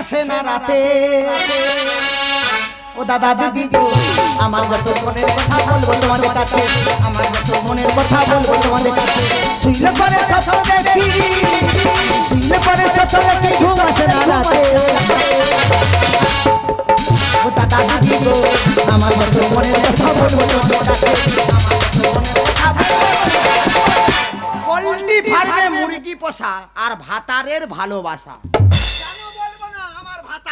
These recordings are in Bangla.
আসে না রাতে। ও দাদা দিদি গো, আমার যত মনের কথা বলব তোমাদের কাছে, আমার যত মনের কথা বলব তোমাদের কাছে। শুইলে পরে সফল দেখি, শুইলে পরে সফল দেখি, ঘুম আসে না রাতে। ও দাদা দিদি গো আমার যত মনের কথা বলব তোমাদের কাছে। পোল্ট্রি ফার্মে মুরগি পোষা আর ভাতারের ভালোবাসা।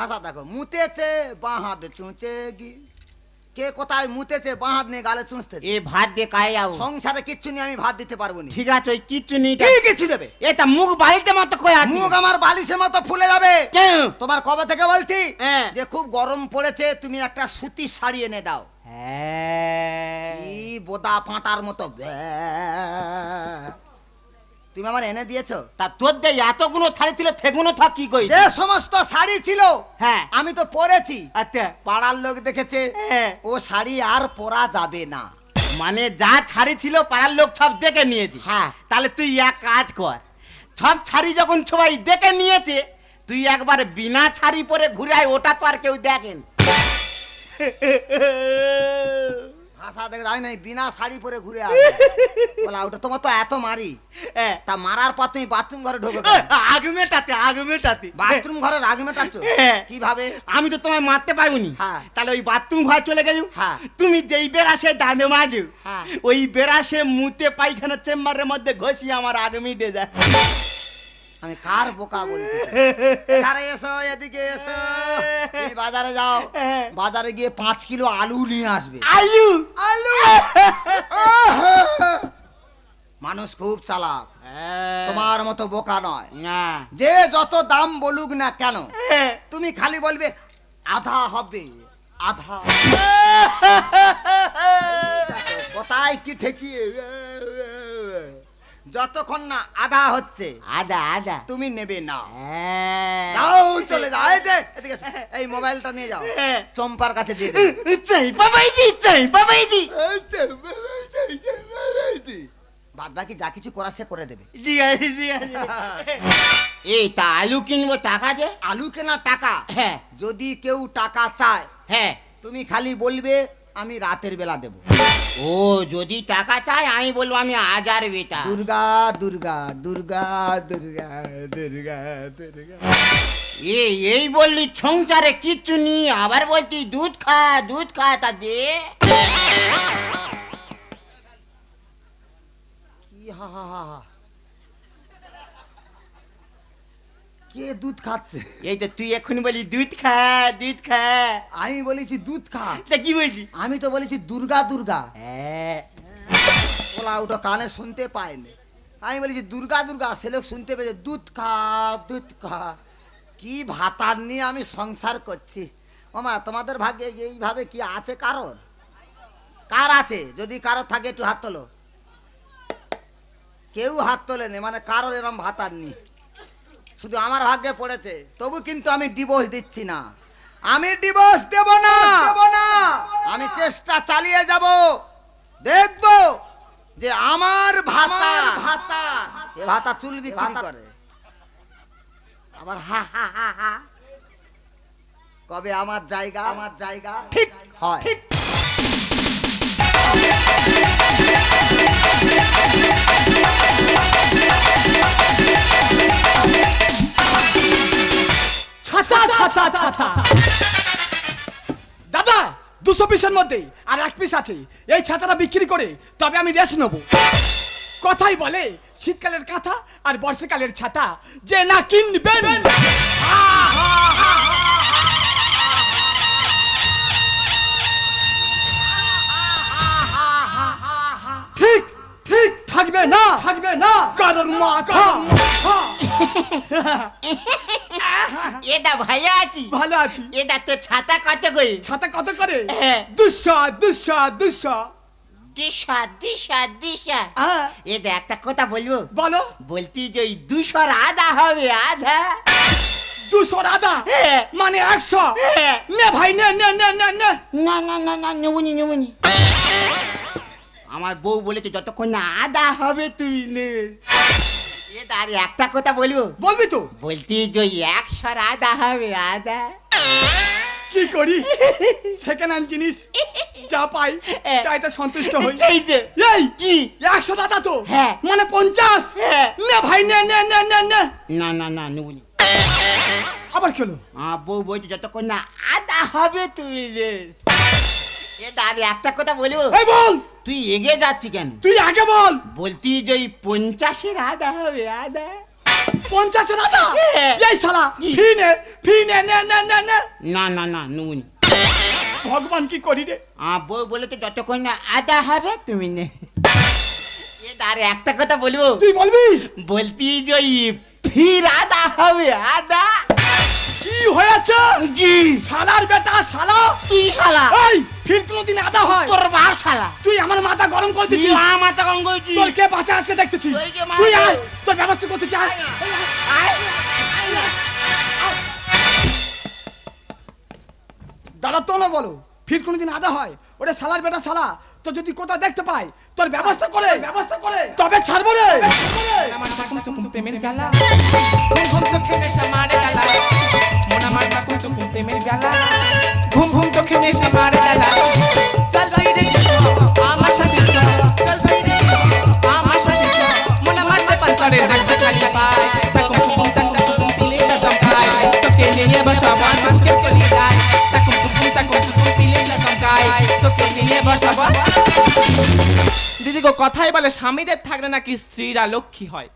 ভাষা দেখো মুতেছে বাঁ হাত চুঁচে গি। কে কোথায় মুতেছে বাঁ হাত নিয়ে গালে চুঁচতে এ ভাত দিয়ে কায় যাব। সংসারে কিচ্ছু নিয়ে আমি ভাত দিতে পারব না। ঠিক আছে ওই কিচ্ছু নেই কি কিছু দেবে? এটা মুখ বাড়িতে মতো কয়ে আছে? মুখ আমার বালিশের মতো ফুলে যাবে। কেন? তোমার কবে থেকে বলছি? হ্যাঁ। যে খুব গরম পড়েছে তুমি একটা সুতির শাড়ি এনে দাও। হ্যাঁ। কি বোদা ফাঁটার মতো। ব্যাঁ। তুমি আমার এনে দিয়েছ? তা তোর দে এতগুলো শাড়ি ছিল থেগুলো থাক কি কই যে সমস্ত শাড়ি ছিল হ্যাঁ। আমি তো পরেছি। আচ্ছা। পাড়ার লোক দেখেছে হ্যাঁ। ও শাড়ি আর পরা যাবে না। মানে যা ছাড়ি ছিল পাড়ার লোক সব দেখে নিয়েছে। হ্যাঁ। তাহলে তুই এক কাজ কর সব ছাড়ি যখন সবাই দেখে নিয়েছে তুই একবার বিনা ছাড়ি পরে ঘুরে আয় ওটা তো আর কেউ দেখেন। দেখে যাই নাই বিনা শাড়ি পরে ঘুরে বলা ওটা তোমার তো এত মারি। তা মারার পর তুমি বাথরুম ঘরে ঢোকে আগ মেটাতে আগ মেটাতে বাথরুম ঘরে রাগ মেটাচ্ছ। কীভাবে আমি তো তোমায় মারতে পারিনি হ্যাঁ। তাহলে ওই বাথরুম ঘরে চলে গেল হ্যাঁ। তুমি যেই বেরাসে ডানে মাজু হ্যাঁ। ওই বেরাসে মুতে পায়খানা চেম্বারের মধ্যে ঘষি আমার আগ মিটে যায় আমি কার বোকা বলতে আরে এসো এদিকে এসো। তুমি বাজারে যাও। হ্যাঁ। বাজারে গিয়ে পাঁচ কিলো আলু নিয়ে আসবে। আলু? আলু! মানুষ খুব চালাক। তোমার মতো বোকা নয়। যে যত দাম বলুক না কেন হ্যাঁ। তুমি খালি বলবে আধা হবে আধা। কোথায় কি ঠেকিয়ে? যতক্ষণ না আধা হচ্ছে আদা আদা তুমি নেবে না। হ্যাঁ। যাও চলে যাও এই যে এদিকে এসো। এই মোবাইলটা নিয়ে যাও। হ্যাঁ। চম্পার কাছে দিয়ে দিও। চাই বাবাই দি চাই বাবাই দি বাদ বাকি যা কিছু করা সে করে দেবে। জি আছে জি আছে এই তা আলু কিনবো টাকা দে আলু কেনা টাকা? হ্যাঁ। যদি কেউ টাকা চায় হ্যাঁ। তুমি খালি বলবে আমি রাতের বেলা দেব। ও যদি টাকা চাই আমি বলব আমি হাজার বেটা। দুর্গা দুর্গা দুর্গা দুর্গা দুর্গা দুর্গা। এই এই বললি সংসারে কিচ্ছু নি আবার বলতি দুধ খা দুধ খা তা দে। কি হা হা হা হা। কে দুধ খাচ্ছে? এই তো তুই এক্ষুনি বলি দুধ খা দুধ খা। আমি বলেছি দুধ খা। তা কি বলছি আমি তো বলেছি দুর্গা দুর্গা। হ্যাঁ। ওলা ওটা কানে শুনতে পায়নি। আমি বলেছি দুর্গা দুর্গা সে লোক শুনতে পেয়েছে। দুধ খা দুধ খা। কি ভাতার নিয়ে আমি সংসার করছি? মামা তোমাদের ভাগ্যে এইভাবে কি আছে কারোর? কার আছে? যদি কারোর থাকে একটু হাত তোলো। কেউ হাত তোলেনি মানে কারোর এরম ভাতার নি শুধু আমার ভাগ্যে পড়েছে তবু কিন্তু আমি ডিভোর্স দিচ্ছি না। আমি ডিভোর্স দেব না। দেব না। আমি চেষ্টা চালিয়ে যাব। দেখব যে আমার ভাতা ভাতা। এ ভাতা চুল বিক্রি করে। আবার হা হা হা হা। কবে আমার জায়গা আমার জায়গা। ঠিক হয়। ছাতা ছাতা ছাতা দাদা দুশো পিসের মধ্যে আর এক পিস আছে। এই ছাতাটা বিক্রি করে তবে আমি রেস্ট নেব। কথাই বলে শীতকালের কাঁথা আর বর্ষাকালের ছাতা যে না কিনবেন। ঠিক ঠিক থাকবে না। থাকবে না। কারোর মাথা। এটা ভালো আছি। ভালো আছি। এটা তো ছাতা কত করে? ছাতা কত করে? হ্যাঁ। দুশো দুশো দুশো। দিশা দিশা দিশা। এটা একটা কথা বলব? বলো। বলতি যে ওই দুশোর আধা হবে আধা দুশো আদা? হ্যাঁ। মানে একশো? হ্যাঁ। নে ভাই নে নে নে নে নে। না না না না নেবনি নেবনি। আমার বউ বলেছে যতক্ষণ না আদা হবে তুই নেবে একটা কথা বলব? বলবি তো। বলতি যে একশোর আদা হবে আদা। কি করি? সেকেন্ড হ্যান্ড জিনিস যা পাই তাইতে সন্তুষ্ট হই। এই কি? একশো দাদা তো। হ্যাঁ। মানে পঞ্চাশ। হ্যাঁ। নে ভাই নে নে নে নে নে। না না না নেবনি আবার খেলো বউ বলছে যতক্ষণ না আদা হবে তুমি যে এটা আর একটা কথা বলব? এই বল! তুই এগিয়ে যাচ্ছি কেন? তুই আগে বল! বলতি যে ওই পঞ্চাশের আদা হবে আদা। পঞ্চাশের দাদা হ্যাঁ। এই শালা ফি নে ফি নে নে নে নে নে। না না না নুনি। ভগবান কি করি রে? আমার বউ বলেছে যতক্ষণ না আদা হবে তুমি নে। এটা আর একটা কথা বলব? তুই বলবি? বলতি যে ফির আদা হবে আদা। কি হয়েছে? জি শালার বেটা শালা। তুই শালা? এই ফির কোনোদিন আদা হয়। তোর বাপ শালা। তুই আমার মাথা গরম করে দিচ্ছিস। আমার মাথা করছিস তোর কে বাঁচা আজকে দেখতেছি। তুই। আয় তোর ব্যবস্থা করতে চাই দাদা তো না বলো ফির কোনোদিন আদা হয়? ওটা শালার বেটা শালা তো যদি কোথাও দেখতে পাই তোর ব্যবস্থা করে। ব্যবস্থা করে। তবে ছাড়বো রে। আমার চুকুম চুকুম প্রেমের জ্বালা। ঘুম ঘুম চোখে নেশা মারে ডালা মন আমার চুকুম চুকুম প্রেমের জ্বালা। ঘুম ঘুম চোখে নেশা মারে ডালা দিদি গো, কথাই বলে, স্বামীদের থাকলে নাকি স্ত্রীরা লক্ষ্মী হয়।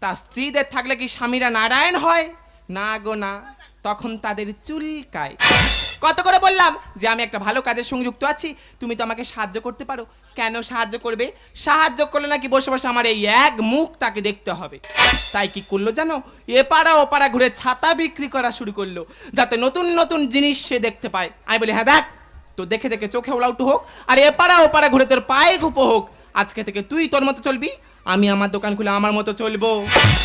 তা স্ত্রীদের থাকলে কি স্বামীরা নারায়ণ হয়? না গো না, তখন তাদের চুলকায়। কত করে বললাম? যে আমি একটা ভালো কাজের সংযুক্ত আছি, তুমি তো আমাকে সাহায্য করতে পারো। কেন সাহায্য করবে? সাহায্য করলে নাকি বসে বসে আমার এই এক মুখ তাকে দেখতে হবে। তাই কি করল জানো? এপাড়া ওপাড়া ঘুরে ছাতা বিক্রি করা শুরু করল, যাতে নতুন নতুন জিনিস সে দেখতে পায়। আমি বলি হ্যাঁ দেখ, তো দেখে দেখে চোখে ওলাউটু হোক, আর এপাড়া ওপাড়া ঘুরে তোর পায়ে গুপো হোক। আজকে থেকে তুই তোর মতো চলবি আমি আমার দোকান খুলে আমার মতো চলবো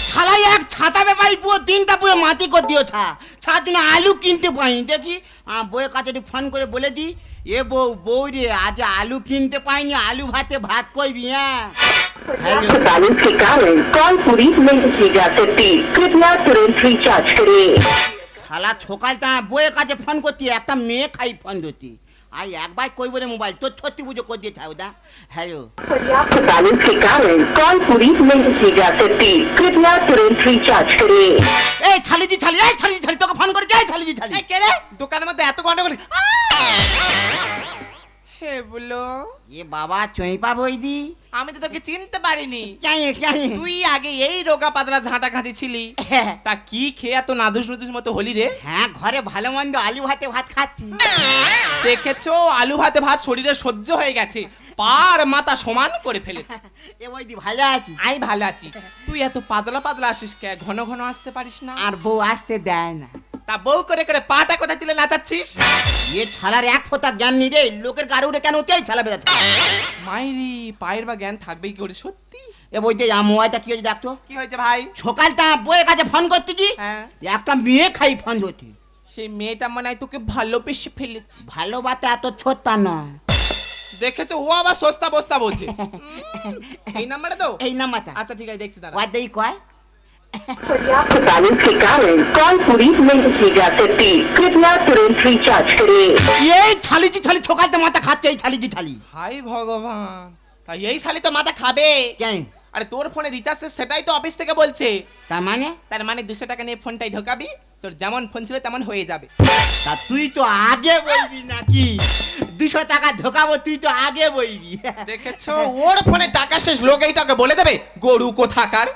শালাই এক ছাতা ব্যাপারি পুরো দিনটা পুরো মাটি করে দিও ছা ছাড় জন্য আলু কিনতে পাই দেখি আমার বউয়ের কাছে একটু ফোন করে বলে দি এ বউ বউ রে আজ আলু কিনতে পাইনি আলু ভাতে ভাত করবি হ্যাঁ आपके बैलेंस के कारण कॉल पूरी नहीं की जा सकती कृपया तुरंत रिचार्ज करें শালা সকালটা বউয়ের কাছে ফোন করতি একটা মেয়ে খাই ফোন ধরতি আর একবার কই বলে মোবাইল তোর ছত্তি পুজো করে দিয়েছে ওটা হ্যালো पर्याप्त बैलेंस के कारण कॉल पूरी नहीं की जा सकती कृपया तुरंत रिचार्ज करें এই ছালিজি ছালি এই ছালিজি ছালি তোকে ফোন করেছে এই ছালিজি ছালি এই কে রে দোকানের মধ্যে এত গন্ডগোল হে বলো এ বাবা চৈপা বইদি। আমি তো তোকে চিনতে পারিনি। তুই আগে এই রোগা পাতলা ঝাঁটা ছিলি। তা কি খেয়ে এত নাদুস নুদুস মতো হলি রে? হ্যাঁ ঘরে ভালো মন্দ আলু ভাতে ভাত খাচ্ছি। দেখেছ আলু ভাতে ভাত শরীরে সহ্য হয়ে গেছে। পার মাথা সমান করে ফেলেছে। এ বইদি ভালো আছি। আমি ভালো আছি। তুই এত পাতলা পাতলা আসিস কে? ঘন ঘন আসতে পারিস না? আর বউ আসতে দেয় না। তা বউ করে করে পাটা কোথায় তুলে নাচাচ্ছিস? এ ছালার এক ফোঁটা জ্ঞান নি রে। লোকের গাড়ি উঠে কেন তেই ছালা বেড়াচ্ছে মাইরি পায়ের বা জ্ঞান থাকবে কি করে? সত্যি? এ বইতে আমার মোবাইলটা কি হয়েছে দেখতো কি হয়েছে ভাই? সকালটা বইয়ের কাছে ফোন করতে কি হ্যাঁ। একটা মেয়ে খাই ফোন ধরতি। সেই মেয়েটা মনে হয় তোকে ভালোবেসে ফেলেছে। ভালোবাসা এত ছোট্টা নয় দেখেছ? ও আবার সস্তা বস্তা বলছে। এই নাম্বারে তো? এই নাম্বারটা। আচ্ছা ঠিক আছে দেখছি দাঁড়া। কয় দেই কয়? पर्याप्त बैलेंस के कारण कॉल पूरी नहीं की जा सकती कृपया तुरंत रिचार्ज करें এই ছালিজি ছালি সকালটা মাথা খাচ্ছে এই ছালিজি ছালি হাই ভগবান তাই এই শালি তো মাথা খাবে যাই আরে তোর ফোনে রিচার্জ সেটাই তো অফিস থেকে বলছে তার মানে তার মানে দুশো টাকা নিয়ে ফোনটাই ঢোকাবি তোর যেমন ফোন ছিল তেমন হয়ে যাবে তা তুই তো আগে বলবি নাকি দুশো টাকা ঢোকাবো তুই তো আগে বলবি দেখেছো ওর ফোনে টাকা শেষ লোক এইটাকে বলে দেবে গরু কোথাকার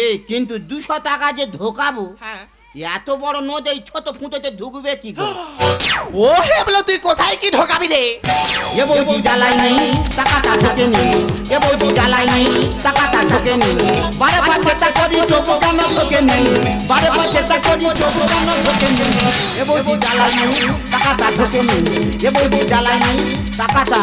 এই কিন্তু দুশো টাকা যে ঢোকাবো হ্যাঁ। এত বড় নদ এই ছোট ফুটোতে ঢুকবে কি গো ও হে বলে তুই কোথায় কি ঢোকাবি রে? এ বৌদি জ্বালাই নেই টাকাটা ঢোকে নি এ বৌদি জ্বালাই নেই টাকাটা ঢোকে নি বারে বার চেষ্টা করি তবু কেন ঢোকে নি বারে বার চেষ্টা করি তবু কেন ঢোকে নি এ বৌদি জ্বালাই নেই টাকাটা ঢোকে নি এ বৌদি জ্বালাই নেই টাকাটা।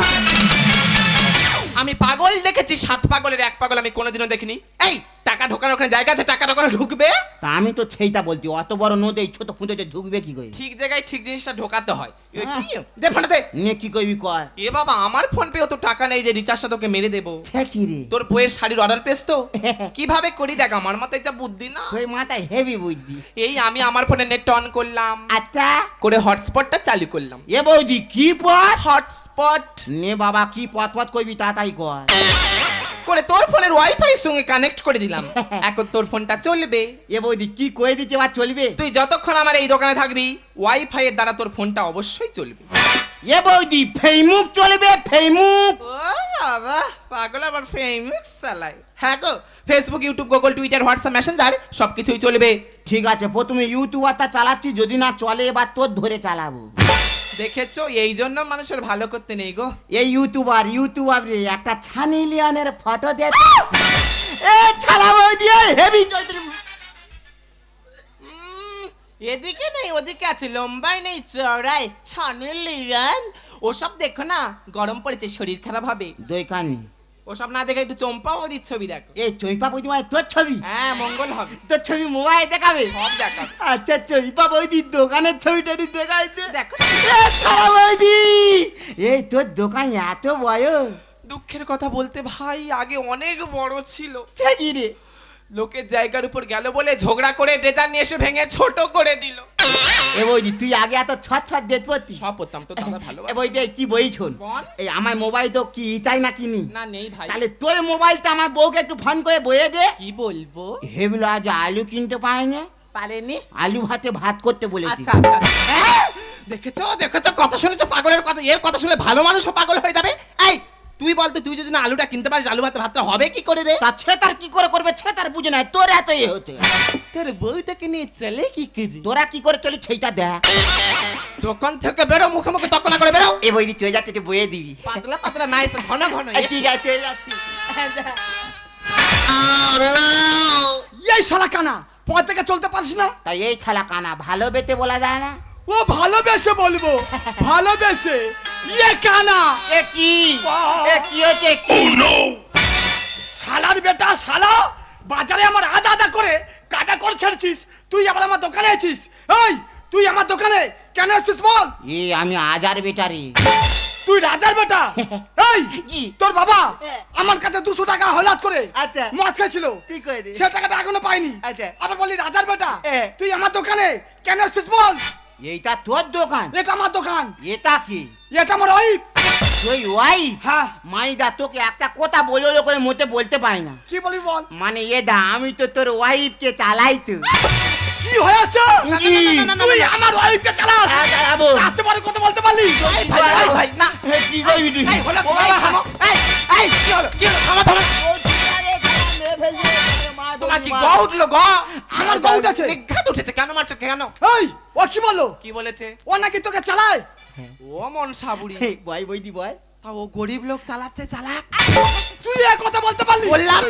আমি পাগল দেখেছি সাত পাগলের এক পাগল আমি কোনোদিনও দেখিনি। এই টাকা ঢোকানোর ওখানে জায়গা আছে টাকা ঢোকানো ঢুকবে? তা আমি তো সেইটা বলছি অত বড় নদী এই ছোট ফুঁটোতে ঢুকবে কি করে? ঠিক জায়গায় ঠিক জিনিসটা ঢোকাতে হয়। এ হ্যাঁ। কি? দে ফোনটা দে। নিয়ে কি করবি কয় এ বাবা আমার ফোন পে তো টাকা নেই যে রিচার্জটা তোকে মেরে দেবো। সে কি রে? তোর বইয়ের শাড়ির অর্ডার পেস তো? কীভাবে করি দেখ আমার মাথায় যা বুদ্ধি না। তুই মাথায় হেভি বুদ্ধি। এই আমি আমার ফোনে নেট অন করলাম। আচ্ছা। করে হটস্পটটা চালু করলাম। এ বৌদি কি পথ হটস্পট নে বাবা কি পথ পথ করবি তাড়াতাড়ি কর। করে তোর ফোনের ওয়াইফাই সঙ্গে কানেক্ট করে দিলাম। এখন তোর ফোনটা চলবে। এ বৌদি কি করে দিচ্ছে বা চলবে? তুই যতক্ষণ আমার এই দোকানে থাকবি ওয়াইফাই এর দ্বারা তোর ফোনটা অবশ্যই চলবে। এ বৌদি ফেইমুক চলবে ফেইমুক ও বাবা পাগল আবার ফেসবুক চালায় হ্যাঁ গো Facebook YouTube Google Twitter WhatsApp messenger সব কিছুই চলবে। ঠিক আছে প্রথমে ইউটিউবারটা চালাচ্ছি যদি না চলে এবার তোর ধরে চালাবো। দেখেছ? এই জন্য মানুষের ভালো করতে নেই গো। এই ইউটিউবার ইউটিউবার রে একটা ছানি লিয়ানের ফটো দে এ ছালা বই দিয়ে হেভি চৈত্রী এদিকে নেই ওদিকে আছে লম্বাই নেই চড়াই ছানি লিয়ান ওসব দেখো না গরম পড়েছে শরীর খারাপ হবে। দই কানি ওসব না দেখে একটু চম্পা ওদির ছবি দেখো। এই চৈপা বৌদি মানে তোর ছবি? হ্যাঁ মঙ্গল হবে। তোর ছবি মোবাইল দেখাবে? সব দেখাবে। আচ্ছা চৈপা বৌদি দোকানের ছবিটা একটু দেখাই দে দেখো বৌদি! এই তোর দোকান এত বয়স? দুঃখের কথা বলতে ভাই আগে অনেক বড় ছিল। রে লোকের জায়গার উপর গেল বলে ঝগড়া করে ডেজার নিয়ে এসে ভেঙে ছোট করে দিল। এ বৌদি তুই আগে এত ছট ছট দেত পড়তি সব পড়তাম তো দাদা ভালো এ এই কি বই শোন? বল। এই আমার মোবাইল তো কি চাই না কিনি না? নেই ভাই। তাহলে তোর মোবাইলটা আমার বউকে একটু ফোন করে বয়ে দে। কি বলব? হেবলো আজ আলু কিনতে পাইনি পারেনি? আলু ভাতে ভাত করতে বলেছি। আচ্ছা আচ্ছা। হ্যাঁ, দেখেছ দেখেছ কথা শুনেছো পাগলের কথা এর কথা শুনে ভালো মানুষও পাগল হয়ে যাবে। এই তুই বলতো তুই যদি না আলুটা কিনতে পারিস আলু ভাত ভাতটা হবে কি করে রে? তা ছেতার কি করে করবে ছেতার বুঝে নাই তোর এত এ হতে। তোর বউটাকে নিয়ে চলে কি করে? তোরা কি করে চলি সেইটা দেখ। দোকান থেকে বেরো মুখে মুখে তকনা করে বেরো। এ বই চলে যাচ্ছে একটু বয়ে দিবি। পাতলা পাতলা নাইস ঘন ঘন এই এসো। ঠিক আছে যাচ্ছি। এই শালা কানা পথ থেকে চলতে পারিস না? তাই এই খেলা কানা ভালো বেতে বলা যায় না। ও ভালোবেসে বলব ভালোবেসে। ইয়ে কানা। এ কি? এ কি হচ্ছে? কি? শালার বেটা শালা বাজারে আমার আদা আদা করে কাটা করে ছেড়েছিস তুই আবার আমার দোকানে আছিস। এই তুই আমার দোকানে কেন এসেছিস বল? এ আমি আজার বেটারি। তুই রাজার বেটা? এই কি? তোর বাবা। আমার কাছে দুশো টাকা হলাত করে আচ্ছা। মদ দে। সে টাকাটা এখনও পাইনি। আচ্ছা। আবার বলি রাজার বেটা। তুই আমার দোকানে কেন এসেছিস বল? এইটা তোর দোকান? এটা আমার দোকান। এটা কি? এটা আমার ওই তুই ওয়াইফ হ্যাঁ। মাইদা তোকে একটা কথা বলল করে মতে বলতে পারি না। কি বলি বল? মানে এ দা আমি তো তোর ওয়াইফকে চালাই তো। কি হয়েছে? তুই আমার ওয়াইফকে চালাস। আসতে পারে কথা বলতে পারলি? ভাই ভাই না। কি করবি তুই? এই হলো এই এই কি হলো কি হলো? থামো থামো। তোমার কি গ উঠল গ আমার গা উঠেছে। নিঘাত উঠেছে কেন মারছো কেন এই ও কি বলল কি বলেছে ও নাকি তোকে চালায় ও মন সাবুড়ি বয় বইদি বয় তা ও গরিব লোক চালাচ্ছে চালাক তুই এ কথা বলতে পারলি বললাম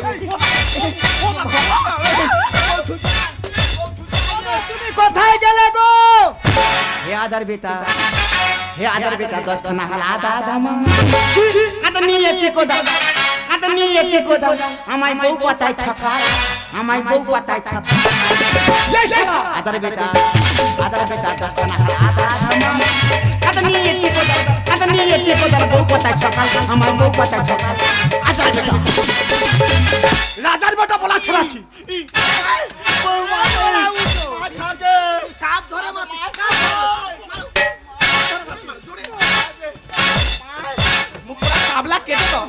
তুমি কোথায় গেলে গো হে আদার বেটা হে আদার বেটা দশ খানা হাল আদা আদা মা আদা নিয়েছে কোদা আদা নিয়েছে কোদা আমায় বউ পাতায় ছাপা আমায় বউ পাতায় ছাপা আদার বেটা আদার বেটা দশ খানা হাল আদা আদা নিয়েছে কোদা আদা নিয়েছে কোদা বউ পাতায় ছাপা আমায় বউ পাতায় ছাপা আদার বেটা রাজার বেটা বলা ছাড়াচ্ছি কাবলা কেটে তো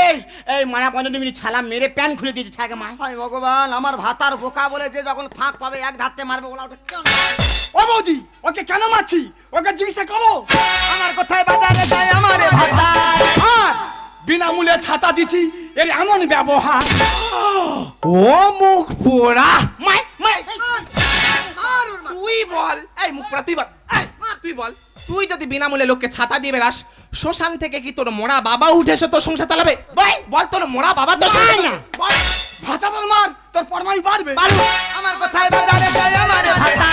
এই এই মানা পঞ্চান্ন মিনিট ছালা মেরে প্যান খুলে দিয়েছে ছাকে মা। হায় ভগবান আমার ভাতার বোকা বলে যে যখন ফাঁক পাবে এক ধারতে মারবে ওলা ওটা কেন? ও বৌদি ওকে কেন মারছি? ওকে জিজ্ঞাসা করো। আমার কোথায় বাজারে যায় আমার ভাতা? হ্যাঁ বিনামূল্যে ছাতা দিছি এর এমন ব্যবহার। ও মুখ পোড়া। মাই মাই। তুই বল। এই মুখ পোড়া তুই বল। এই, তুই বল। তুই যদি বিনামূল্যে লোককে ছাতা দিয়ে বেরাস শ্মশান থেকে কি তোর মোড়া বাবা উঠে এসে তোর সংসার চালাবে? বল বল তোর মোড়া বাবা সংসার না। বল, ভাতা তোর মার তোর পরমাই বাড়বে। আমার কথায় বাজারে যায় আমার ভাতা।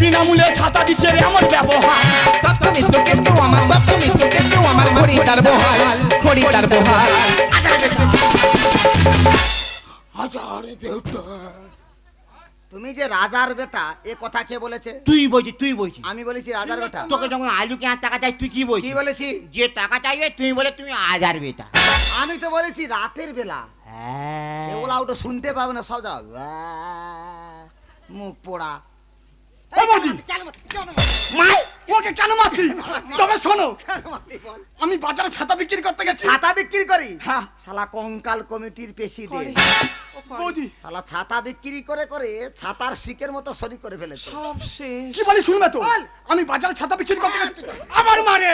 বিনামূল্যে ছাতা দিচ্ছে রে আমার ব্যবহার। মিত্র কিন্তু আমার তত্ত্ব মিত্র কিন্তু আমার ঘড়ি তার বহাল। ঘড়ি তার বহাল তুমি যে রাজার বেটা এ কথা কে বলেছে? তুই বলছি তুই বলছি আমি বলেছি রাজার বেটা। তোকে যখন আলু কে টাকা চাই তুই কি কি বলেছি? যে টাকা চাইবে তুমি বলে তুমি আজার বেটা। আমি তো বলেছি রাতের বেলা। হ্যাঁ। এগুলা ওটা শুনতে পাবে না সব যাও মুখ পোড়া। ওকে কেন মারছি? তবে শোনো আমি বাজারে ছাতা বিক্রি করতে গেছি। ছাতা বিক্রি করি? হ্যাঁ। শালা কঙ্কাল কমিটির প্রেসিডেন্ট। শালা ছাতা বিক্রি করে করে ছাতার শিকের মতো শরীর করে ফেলেছে। সব শেষ। কি বলি শুনবে তো। আমি বাজারে ছাতা বিক্রি করতে গেছি। আবার মারে।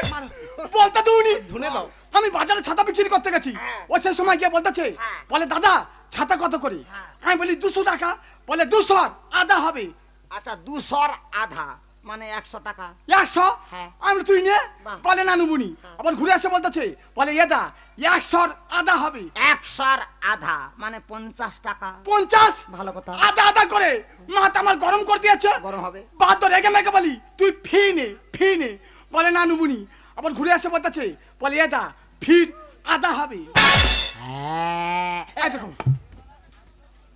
বলতে দুনি ধুনে দাও। আমি বাজারে ছাতা বিক্রি করতে গেছি। ও সেই সময় গিয়ে বলতেছে হ্যাঁ। বলে দাদা ছাতা কত করি? আমি বলি দুশো টাকা। বলে দুশো আধা হবে। আচ্ছা দুশোর আধা মানে একশো টাকা। একশো? হ্যাঁ। আমি তুই নে বলে না নুবুনি আবার ঘুরে এসে বলতেছে বলে এদা একশোর আধা হবে। একশোর আধা মানে পঞ্চাশ টাকা। পঞ্চাশ? ভালো কথা। আধা আধা করে। মাথা আমার গরম করে দিয়েছে। গরম হবে। বাদ তো রেগে মেগে বলি তুই ফি নে ফি নে। বলে না নুবুনি আবার ঘুরে এসে বলতেছে বলে এটা ফির আধা হবে। হ্যাঁ। দেখো।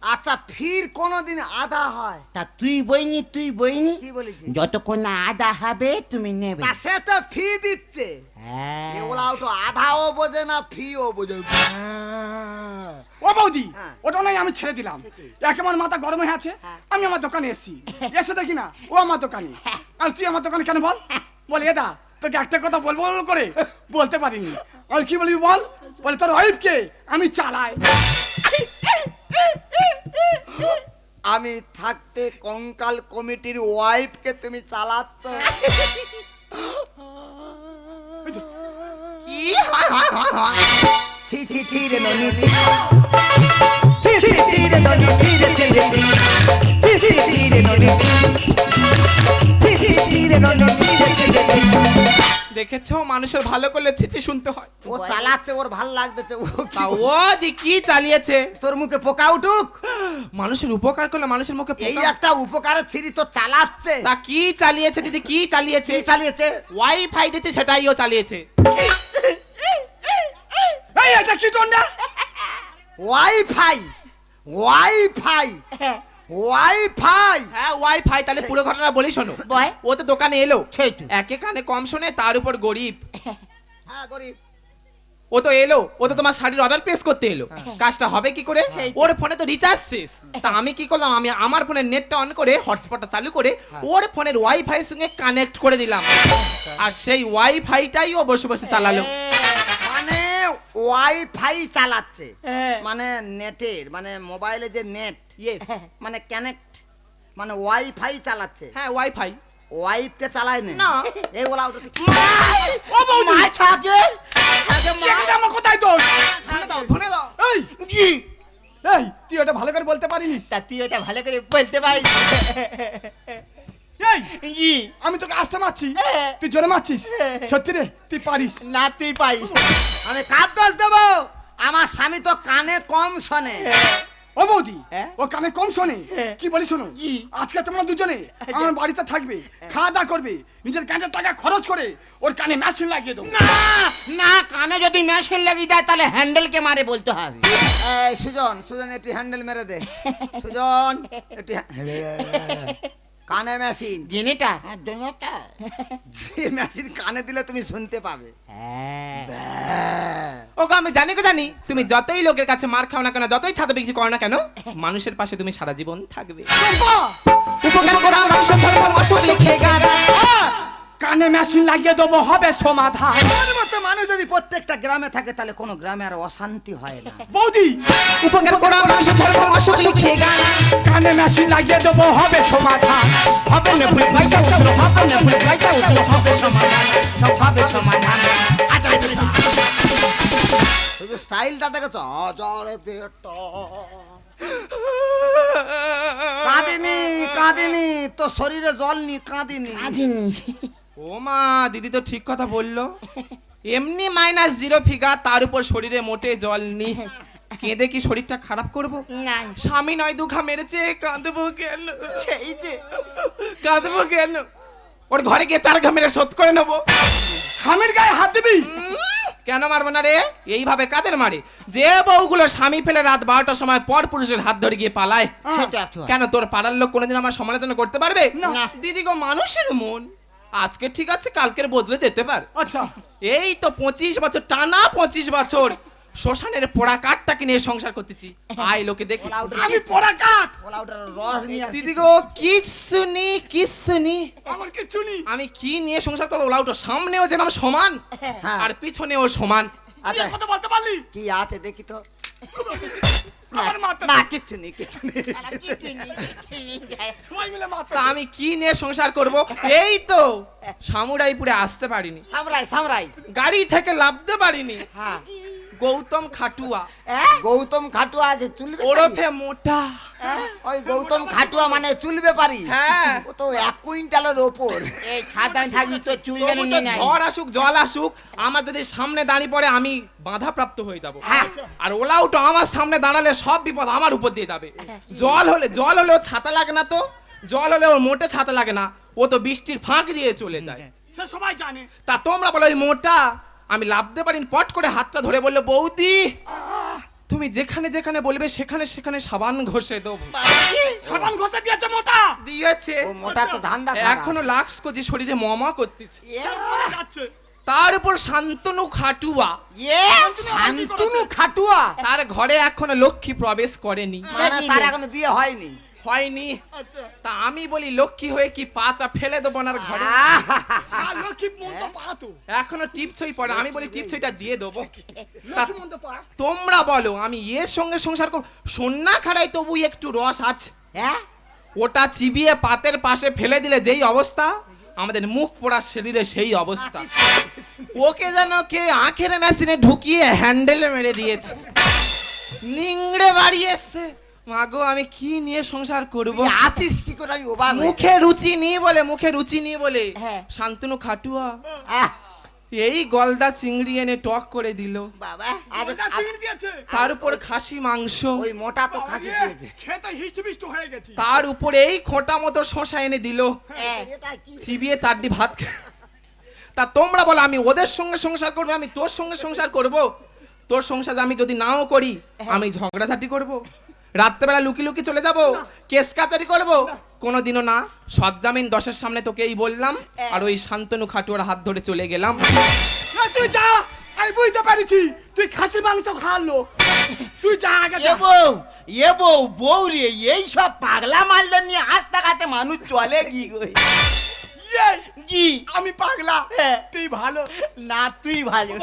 আচ্ছা ফির কোনোদিন আধা হয়? তা তুই বইনি তুই বইনি? কি বলেছি যতক্ষণ না আদা হবে তুমি নেবে। তা সে তো ফি দিচ্ছে। হ্যাঁ। এগুলা তো আধাও বোঝে না ফিও বোঝে ও বৌদি হ্যাঁ। ওটা নয় আমি ছেড়ে দিলাম। একেবারে মাথা গরম হয়ে আছে হ্যাঁ। আমি আমার দোকানে এসেছি। এসে দেখি না ও আমার দোকানে। আর তুই আমার দোকানে কেন বল? বলে এদা তোকে একটা কথা বলব বলব করে? বলতে পারিনি। আর কি বলবি বল? বলে তোর ওয়াইফকে আমি চালাই। আমি থাকতে কঙ্কাল কমিটির ওয়াইফকে তুমি চালাচ্ছ। কি? ছি ছি ছি রে ননি ছি। ছি ছি ছি রে ননি ছি রে ছি রে ছি। ছি ছি ছি রে ননি ছি। ছি ছি রে ননি ছি রে ছি ছি। দেখেছ? মানুষের ভালো করলে চিঠি শুনতে হয়। ও চালাচ্ছে ওর ভালো লাগতেছে। ও কি ও দি কি চালিয়েছে? তোর মুখে পোকা উঠুক। মানুষের উপকার করলে মানুষের মুখে এই পোকা- একটা উপকারের ছিরি তো চালাচ্ছে। তা কি চালিয়েছে দিদি? কি চালিয়েছে? কি চালিয়েছে? ওয়াইফাই দিচ্ছে সেটাই ও চালিয়েছে। এই এটা কি না? ওয়াইফাই ওয়াইফাই ওয়াইফাই হ্যাঁ ওয়াইফাই তাহলে পুরো ঘটনা বলি শোনো। বল। ও তো দোকানে এলো সেই একে কানে কম শোনে তার উপর গরিব। হ্যাঁ গরিব। ও তো এলো ও তো তোমার শাড়ির অর্ডার প্লেস করতে এলো। কাজটা হবে কি করে? ওর ফোনে তো রিচার্জ শেষ। তা আমি কি করলাম? আমি আমার ফোনের নেটটা অন করে হটস্পটটা চালু করে ওর ফোনের ওয়াইফাই সঙ্গে কানেক্ট করে দিলাম। আর সেই ওয়াইফাইটাই ও বসে বসে চালালো। মানে ওয়াইফাই চালাচ্ছে। হ্যাঁ। মানে নেটের মানে মোবাইলে যে নেট মানে কানেক্ট মানে ওয়াইফাই চালাচ্ছে। হ্যাঁ ওয়াইফাই ওয়াইফকে চালায় না। না। এইগুলা ওটা কি ও বৌদি! মা ছাগে! এটা আমার কোথায় তোর ধনে দাও ধনে দাও। এই কি এই তুই ওটা ভালো করে বলতে পারিস? তা তুই এটা ভালো করে বলতে পারিস। এই আমি তোকে আসতে মারছি। তুই জোরে মারছিস? সত্যি রে? তুই পারিস। না তুই পাইস আমি কার দোষ দেবো? আমার স্বামী তো কানে কম শোনে। ও বৌদি হ্যাঁ? ও কানে কম শোনে? হ্যাঁ। কি বলি শোনো? আজকে তোমরা দুজনে আমার বাড়িতে থাকবে খাওয়া দাওয়া করবে নিজের কানের টাকা খরচ করে ওর কানে মেশিন লাগিয়ে দেবো। না না কানে যদি মেশিন লাগিয়ে দেয় তাহলে হ্যান্ডেলকে মারে বলতে হবে। সুজন সুজন একটি হ্যান্ডেল মেরে দে। সুজন একটি হ্যাঁ- কানে মেশিন। জিনিটা? যে মেশিন কানে দিলে তুমি শুনতে পাবে। হ্যাঁ। ওগো আমি জানি গো জানি। তুমি যতই লোকের কাছে মার খাও না কেন যতই ছাতা বিক্রি করো না কেন মানুষের পাশে তুমি সারা জীবন থাকবে। উপকার করা মানুষের ধর্ম অসুখ লিখে গান কানে মেশিন লাগিয়ে দেবো হবে সমাধান। মানুষ যদি প্রত্যেকটা গ্রামে থাকে তাহলে কোনো গ্রামে আর অশান্তি হয় না। বৌদি! উপকার করা মানুষের ধর্ম অসুখ লিখে গান। কানে মেশিন লাগিয়ে দেবো হবে সমাধান। হবে না ভুল পয়সা উঠল হবে না ভুল পয়সা উঠল হবে সমাধান। সব হবে সমাধান। আচ্ছা শুধু স্টাইলটা দেখেছ? জলে পেট। কাঁদিনি কাঁদিনি তো শরীরে জল নি কাঁদিনি। আজিনি ও মা দিদি তো ঠিক কথা বলল। এমনি মাইনাস জিরো ফিগার তার উপর শরীরে মোটে জল নি কেঁদে কি শরীরটা খারাপ করব? না। স্বামী নয় দুঃখা মেরেছে কাঁদবো কেন? সেই যে। কাঁদবো কেন? ওর ঘরে গিয়ে তার ঘা মেরে শোধ করে নেব। স্বামীর গায়ে হাত দিবি? কেন মারবো না রে? এইভাবে কাদের মারে? যে বউগুলো স্বামী ফেলে রাত বারোটার সময় পর পুরুষের হাত ধরে গিয়ে পালায় কেন তোর পাড়ার লোক কোনোদিন আমার সমালোচনা করতে পারবে? দিদি গো মানুষের মন। আজকে ঠিক আছে কালকের বদলে যেতে পার। আচ্ছা। এই তো পঁচিশ বছর টানা পঁচিশ বছর শ্মশানের পোড়া কাঠটাকে নিয়ে সংসার করতেছি। আয় লোকে দেখি। আমি পড়া কাট ওলা রস নিয়ে দিদি গো কিচ্ছু নি কিচ্ছু নি। আমার কিচ্ছু নেই আমি কি নিয়ে সংসার করব? ওলাউটো সামনেও যেন সমান হ্যাঁ। আর পিছনেও সমান। আচ্ছা। কথা বলতে পারলি? কি আছে দেখি তো। না কিচ্ছু নেই কিচ্ছু নেই। সবাই মিলে তা আমি কি নিয়ে সংসার করব? এই তো সামুরাইপুরে আসতে পারিনি। সামরাই সামরাই। গাড়ি থেকে লাভতে পারিনি। হ্যাঁ। গৌতম খাটুয়া। গৌতম খাটুয়া আছে চুলবে ওরফে মোটা। ওই গৌতম খাটুয়া মানে চুলবে পারি? হ্যাঁ। ও তো এক কুইন্টালের ওপর। এই ছাতায় থাকবি তো চুল তো নিয়ে ঝড় আসুক জল আসুক আমার যদি সামনে দাঁড়িয়ে পড়ে আমি বাধা প্রাপ্ত হয়ে যাব। হ্যাঁ। আর ওলাউটো আমার সামনে দাঁড়ালে সব বিপদ আমার উপর দিয়ে যাবে। জল হলে জল হলে ওর ছাতা লাগে না তো? জল হলে ওর মোটে ছাতা লাগে না? ও তো বৃষ্টির ফাঁক দিয়ে চলে যায়। সে সবাই জানে। তা তোমরা বলো ওই মোটা আমি লাভতে পারিনি পট করে হাতটা ধরে বলল বৌদি তুমি যেখানে যেখানে বলবে সেখানে সেখানে সাবান ঘষে দেবো। সাবান ঘষে দিয়েছে মোটা। দিয়েছে। মোটা তো ধান্দা এখনও লাক্স করছি শরীরে মমা করতেছে। তার উপর শান্তনু খাটুয়া। শান্তনু খাটুয়া তার ঘরে এখনও লক্ষ্মী প্রবেশ করেনি। মানে তার এখনও বিয়ে হয়নি। হয়নি। আচ্ছা। তা আমি বলি লক্ষ্মী হয়ে কি পাতা ফেলে দেবো না ঘরে পাতো এখনও টিপছই পড়ে আমি বলি টিপছইটা দিয়ে দেবো। তোমরা বলো আমি এর সঙ্গে সংসার করব। সন্না খাড়াই তবু একটু রস আছে হ্যাঁ? ওটা চিবিয়ে পাতের পাশে ফেলে দিলে যেই অবস্থা? আমাদের মুখ পোড়া শরীরে সেই অবস্থা। ওকে যেন কে আখের মেশিনে ঢুকিয়ে হ্যান্ডেলে মেরে দিয়েছে। নিংড়ে বাড়ি এসছে। মাগো আমি কি নিয়ে সংসার করব? আছিস কি করে? আমি অবাক মুখে রুচি নেই বলে মুখে রুচি নেই বলে হ্যাঁ। শান্তনু খাটুয়া। আহ, এই গলদা চিংড়ি এনে টক করে দিল। বাবা তার উপর খাসি মাংস। ওই মোটা তো খাসি দিয়েছে। খেতে হিষ্ট পিষ্ট হয়ে গেছি। তার উপর এই খোটা মতো শশা এনে দিল। হ্যাঁ। এটা কি চিবিয়ে চারটি ভাত খা- তা তোমরা বলো আমি ওদের সঙ্গে সংসার করব আমি তোর সঙ্গে সংসার করব? তোর সংসার আমি যদি নাও করি আমি ঝগড়াঝাটি করব? রাত্রেবেলা লুকি লুকি চলে যাব কেস কাচারি করব। কোনোদিনও না। সজ্জামিন দশের সামনে তোকে এই বললাম আর ওই শান্তনু খাটুয়ার হাত ধরে চলে গেলাম। না, তুই যা! আমি বুঝতে পেরেছি তুই খাসি মাংস লোক তুই যা আগে এ বউ এ বউ বউ রে এই সব পাগলা মালদ নিয়ে রাস্তাঘাটে মানুষ চলে কি গো? ইয়ে, আমি পাগলা। হ্যাঁ। তুই ভালো। না তুই ভালো।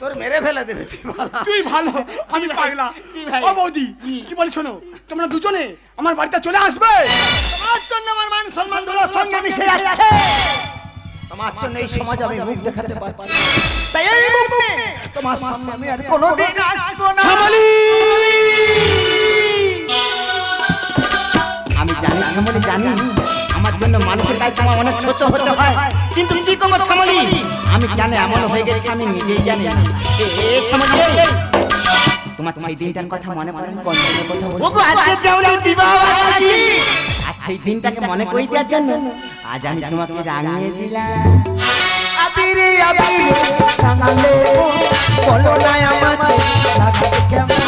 তোর মেরে ফেলে দেবে তুই বলা। তুই ভালো আমি পাগলা। কি ভাই? ও বৌদি কি? বলি শোনো তোমরা দুজনে আমার বাড়িতে চলে আসবে। তোমার জন্য আমার মান সম্মান ধরার সঙ্গে মিশে যাচ্ছে। তোমার জন্য এই সমাজ আমি মুখ দেখাতে পারছি তাই এই মুখ তোমার সামনে আমি আর কোনোদিন আসব না। আমি জানি ছামলি জানি। জন্য মানুষের কাছে তোমার অনেক ছোট হতে হয়। কিন্তু কি করব ছামলি? আমি জানি এমন হয়ে গেছে আমি নিজেই জানি। এ, এ ছামলি এই, এই। তোমার সেই দিনটার কথা মনে পড়ে কোন দিনের কথা ওগো আজকে জামলি বিবাহ বার্ষিকী। আর সেই দিনটাকে মনে করে দেওয়ার জন্য আজ আমি তোমাকে জানিয়ে দিলাম। আবিরে আবিরে জানালে বলো না আমাকে কেমন